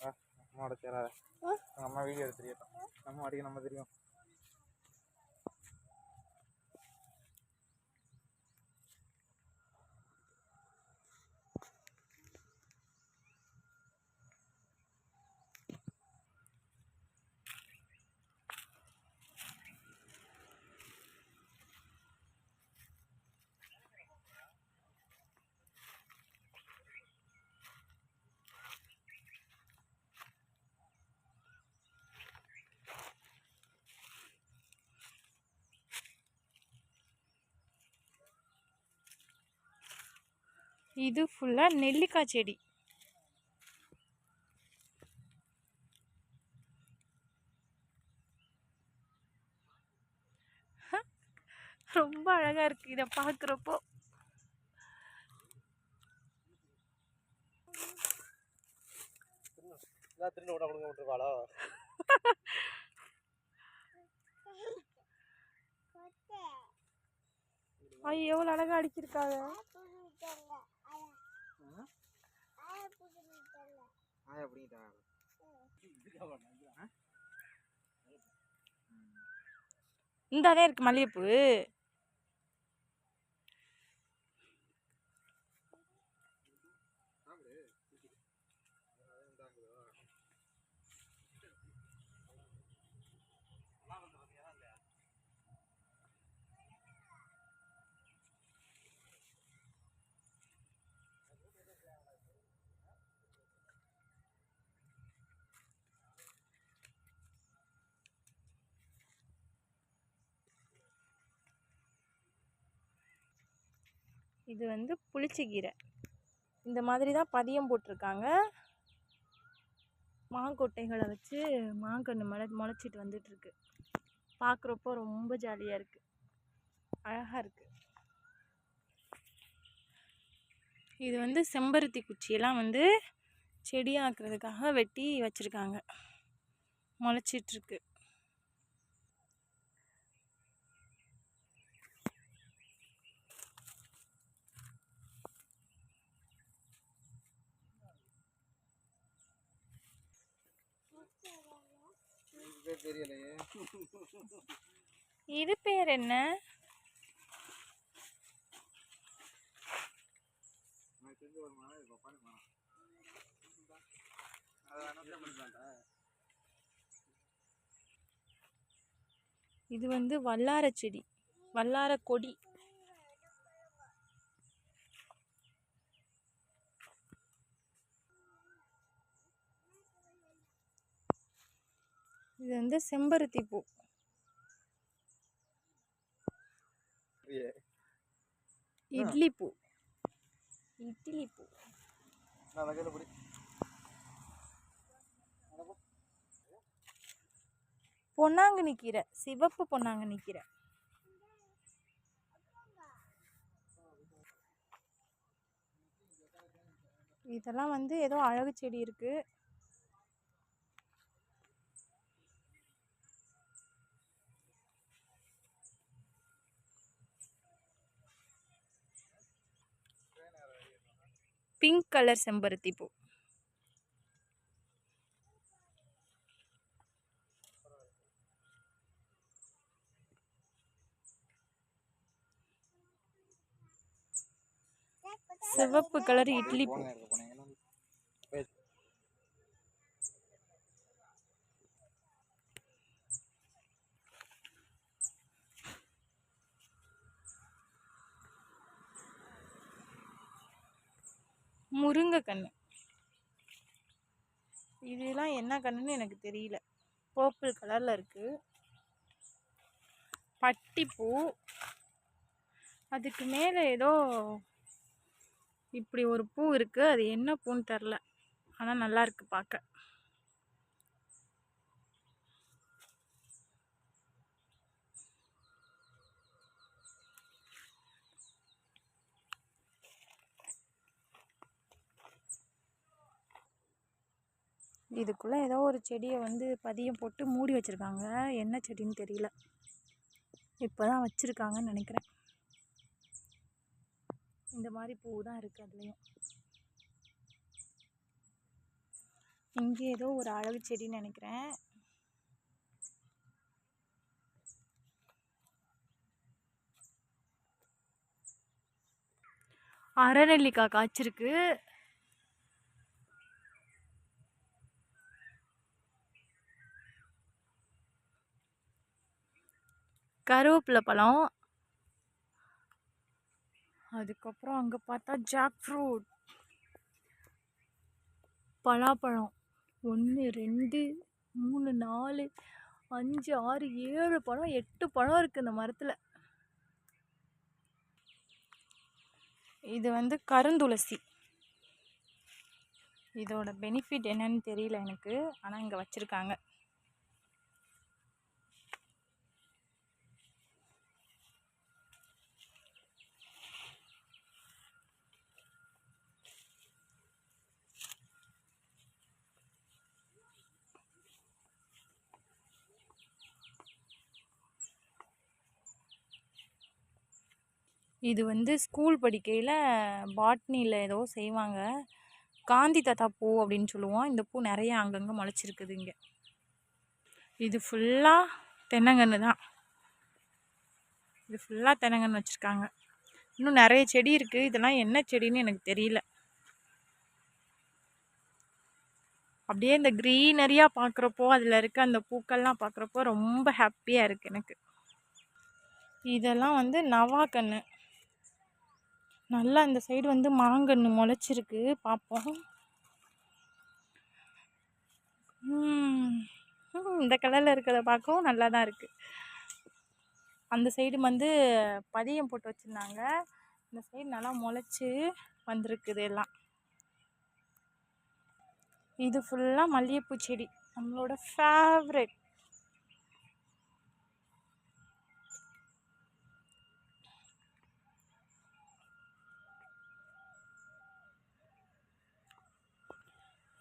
அம்மாவோட சேராத. அம்மா வீடியோ எடுத்துருக்கட்டும் நம்ம அடிக்க நம்ம தெரியும். இது ஃபுல்லாக நெல்லிக்காய் செடி. ரொம்ப அழகாக இருக்குது இதை பார்க்குறப்போ ஐயோ எவ்வளோ அழகாக அடிச்சிருக்காங்க. ஆயா அப்படிங்கிட்டா இந்தாதான் இருக்கு மல்லிகைப்பூ. இது வந்து புளிச்சக்கீரை. இந்த மாதிரி தான் பதியம் போட்டிருக்காங்க. மாங்கொட்டைகளை வச்சு மாங்கன்று மொள முளைச்சிட்டு வந்துட்டுருக்கு. பார்க்குறப்போ ரொம்ப ஜாலியாக இருக்குது அழகாக இருக்குது இது வந்து செம்பருத்தி குச்சியெல்லாம் வந்து செடியாக்குறதுக்காக வெட்டி வச்சுருக்காங்க. முளைச்சிட்ருக்கு இது தெரியலையே. இது பேர் என்ன? இது வந்து வல்லார செடி வல்லார கொடி இது வந்து செம்பருத்தி பூ. இட்லி பூ. இட்லி பூ. பொன்னாங்கண்ணி கீரை. சிவப்பு பொன்னாங்கண்ணி கீரை. இதெல்லாம் வந்து ஏதோ அழகு செடி இருக்கு. பிங்க் கலர் செம்பருத்தி பூ. சிவப்பு கலர் இட்லி பூ. முருங்கை கன்று இதெல்லாம் என்ன கன்றுன்னு எனக்கு தெரியல. பர்பிள் கலரில் இருக்குது பட்டிப்பூ அதுக்கு மேலே ஏதோ இப்படி ஒரு பூ இருக்குது அது என்ன பூன்னு தெரில ஆனால் நல்லாயிருக்கு பார்க்க இதுக்குள்ளே ஏதோ ஒரு செடியை வந்து பதியம் போட்டு மூடி வச்சுருக்காங்க. என்ன செடின்னு தெரியல. இப்போ தான் வச்சுருக்காங்கன்னு நினைக்கிறேன். இந்த மாதிரி பூ தான் இருக்குது அதுலேயும். இங்கே ஏதோ ஒரு அழகு செடின்னு நினைக்கிறேன். அரைநெல்லிக்காய் காய்ச்சிருக்கு. கருவேப்பிலை பழம். அதுக்கப்புறம் அங்கே பார்த்தா ஜாக் ஃப்ரூட் பலாப்பழம். ஒன்று ரெண்டு மூணு நாலு அஞ்சு ஆறு ஏழு பழம் எட்டு பழம் இருக்குது இந்த மரத்தில். இது வந்து கருந்துளசி. இதோட பெனிஃபிட் என்னன்னு தெரியல எனக்கு. ஆனால் இங்கே வச்சுருக்காங்க. இது வந்து ஸ்கூல் படிக்கையில் பாட்னியில் ஏதோ செய்வாங்க. காந்தி தாத்தா பூ அப்படின்னு சொல்லுவோம். இந்த பூ நிறைய அங்கங்கே முளைச்சிருக்குது இங்கே. இது ஃபுல்லாக தென்னங்கன்று தான். இது ஃபுல்லாக தென்னங்கன்று வச்சுருக்காங்க. இன்னும் நிறைய செடி இருக்குது இதெல்லாம் என்ன செடின்னு எனக்கு தெரியல. அப்படியே இந்த க்ரீனரியாக பார்க்குறப்போ அதில் இருக்க அந்த பூக்கள்லாம் பார்க்குறப்போ ரொம்ப ஹாப்பியாக இருக்குது எனக்கு. இதெல்லாம் வந்து நவாக்கன்று நல்லா இந்த சைடு வந்து மாங்கன்று முளைச்சிருக்கு. பார்ப்போம் இந்த கலரில் இருக்கிறத பார்க்கவும் நல்லா தான் இருக்குது அந்த சைடு வந்து பதியம் போட்டு வச்சுருந்தாங்க. இந்த சைடு நல்லா முளைச்சி வந்திருக்குது எல்லாம். இது ஃபுல்லாக மல்லிகைப்பூ செடி. நம்மளோட ஃபேவரெட்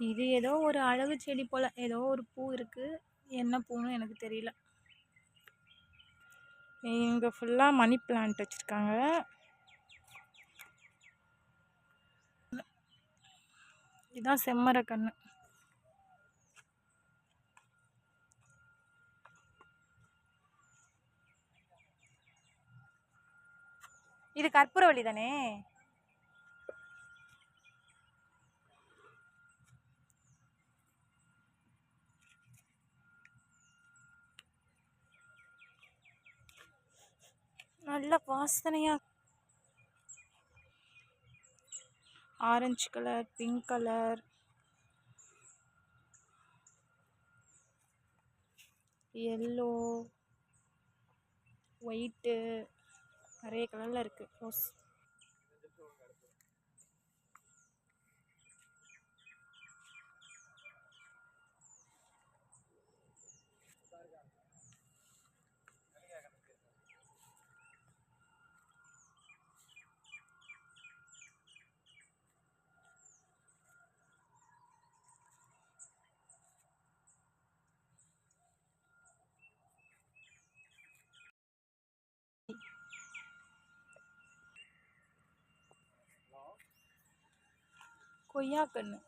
இது ஏதோ ஒரு அழகு செடி போல் ஏதோ ஒரு பூ இருக்குது என்ன பூன்னு எனக்கு தெரியல. இங்கே ஃபுல்லாக மணி பிளான்ட் வச்சுருக்காங்க. இதுதான் செம்மரக்கன்று இது கற்பூரவள்ளி தானே? நல்ல வாசனையாக orange colour pink colour yellow white நிறைய கலரில் இருக்குது ரோஸ் கொய்யாக்கன்று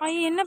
ஐ என்ன